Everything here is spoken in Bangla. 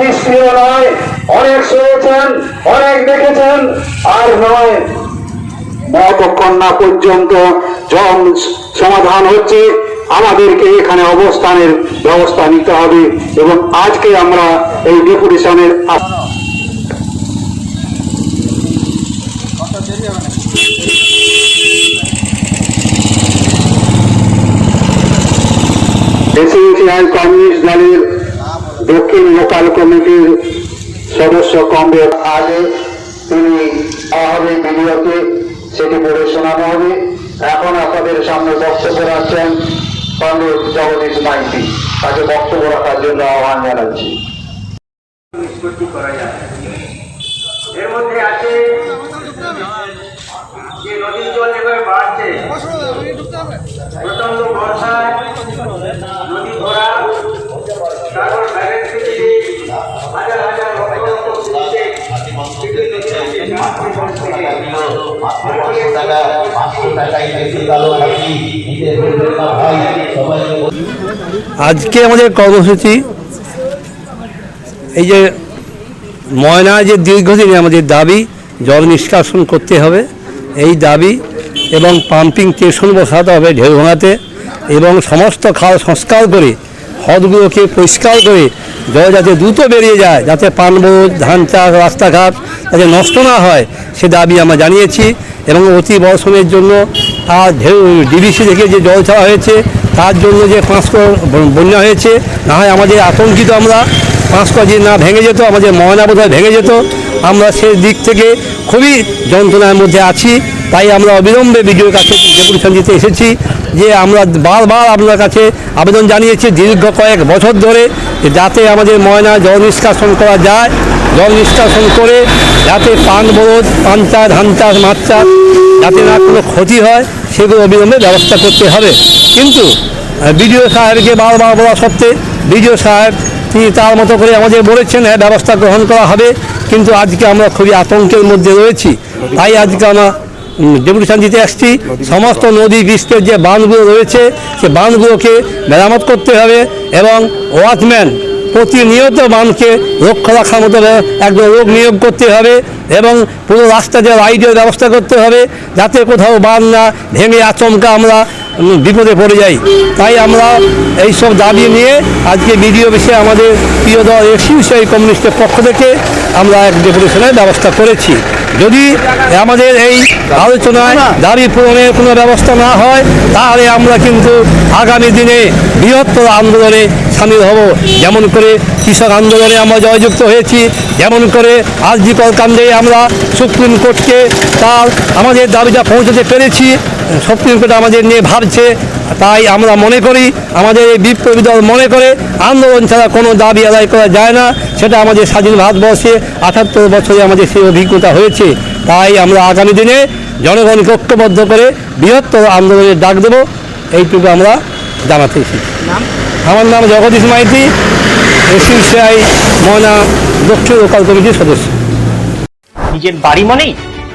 নিষ্ক্রিয় নয়। অনেক শুনেছেন, অনেক দেখেছেন, আর নয়। মতক্ষণ পর্যন্ত সমাধান হচ্ছে, আমাদেরকে এখানে অবস্থানের ব্যবস্থা নিতে হবে এবং আজকে আমরা এই ডেপুটেশনের কমিউনিস্ট দলের দক্ষিণ লোকাল কমিটির সদস্য কমরেড আগে তিনি হবে ভিডিওতে সেটি পড়ে শোনানো হবে। এখন আপনাদের সামনে বক্তব্য রাখছেন কমরেড জগদীশ মাইতি। তাকে বক্তব্য রাখার জন্য আহ্বান জানাচ্ছি। এর মধ্যে আছে যে নদীর জল বাড়ছে প্রচণ্ড আজকে আমাদের কর্মসূচি, এই যে ময়না যে দীর্ঘদিনে আমাদের দাবি, জল নিষ্কাশন করতে হবে, এই দাবি এবং পাম্পিং স্টেশন বসাতে হবে ঢেউ এবং সমস্ত খাল সংস্কার করে হ্রদগুলোকে পরিষ্কার করে জল যাতে দ্রুত বেরিয়ে যায়, যাতে পানবোধ ধান চাষ, রাস্তাঘাট যাতে নষ্ট না হয়, সে দাবি আমরা জানিয়েছি এবং অতি বর্ষণের জন্য আর ঢেউ ডিবিসি থেকে যে জল ছাড়া হয়েছে, তার জন্য যে পাঁচশো বন্যা হয়েছে, না হয় আমাদের আতঙ্কিত আমরা। পাঁচশো যে না ভেঙে যেত, আমাদের ময়না বোধহয় ভেঙে যেত। আমরা সেই দিক থেকে খুবই যন্ত্রণার মধ্যে আছি। তাই আমরা অবিলম্বে বিডিওর কাছে দিতে এসেছি যে আমরা বারবার আপনার কাছে আবেদন জানিয়েছি দীর্ঘ কয়েক বছর ধরে, যাতে আমাদের ময়না জল নিষ্কাশন করা যায়। জল নিষ্কাশন করে যাতে পান বরদ, পান চাষ ধান চাষ মাছ চাষ যাতে না কোনো ক্ষতি হয়, সেগুলো অবিলম্বে ব্যবস্থা করতে হবে। কিন্তু বিডিও সাহেবকে বারবার বলা সত্ত্বে বিডিও সাহেব, তিনি তার মতো করে আমাদের বলেছেন হ্যাঁ ব্যবস্থা গ্রহণ করা হবে, কিন্তু আজকে আমরা খুবই আতঙ্কের মধ্যে রয়েছি। তাই আজকে আমরা ডেপুটেশন দিতে আসছি। সমস্ত নদী বৃষ্টের যে বাঁধগুলো রয়েছে, সে বাঁধগুলোকে মেরামত করতে হবে এবং ওয়াচম্যান প্রতিনিয়ত মানুষকে রক্ষা রাখার মতো একজন রোগ নিয়োগ করতে হবে এবং পুরো রাস্তা যে রাইডের ব্যবস্থা করতে হবে যাতে কোথাও বান না ভেঙে আচমকা আমরা বিপদে পড়ে যাই। তাই আমরা এই সব দাবি নিয়ে আজকে বিডিও বিষয়ে আমাদের প্রিয় দল এসিউসিআই কমিউনিস্টের পক্ষ থেকে আমরা এক ডেপুটেশনের ব্যবস্থা করেছি। যদি আমাদের এই আলোচনায় দাবি পূরণের কোনো ব্যবস্থা না হয়, তাহলে আমরা কিন্তু আগামী দিনে বৃহত্তর আন্দোলনে সামিল হব। যেমন করে কৃষক আন্দোলনে আমরা জয়যুক্ত হয়েছি, যেমন করে আজ কাণ্ডে আমরা সুপ্রিম কোর্টকে তার আমাদের দাবিটা পৌঁছাতে পেরেছি। কোর্ট আমাদের নিয়ে ভাবছে, তাই আমরা মনে করি, আমাদের এই বিপ্লবী দল মনে করে আন্দোলন ছাড়া কোনো দাবি আদায় করা যায় না, সেটা আমাদের স্বাধীন ভারতবর্ষে আঠাত্তর বছরে আমাদের সেই অভিজ্ঞতা হয়েছে। তাই আমরা আগামী দিনে জনগণকে ঐক্যবদ্ধ করে বৃহত্তর আন্দোলনের ডাক দেবো, এইটুকু আমরা জানাতে এসেছি। আমার নাম জগদীশ মাইতি এসিউসিআই ময়না দক্ষিণ লোকাল কমিটির সদস্য। নিজের বাড়ি মানেই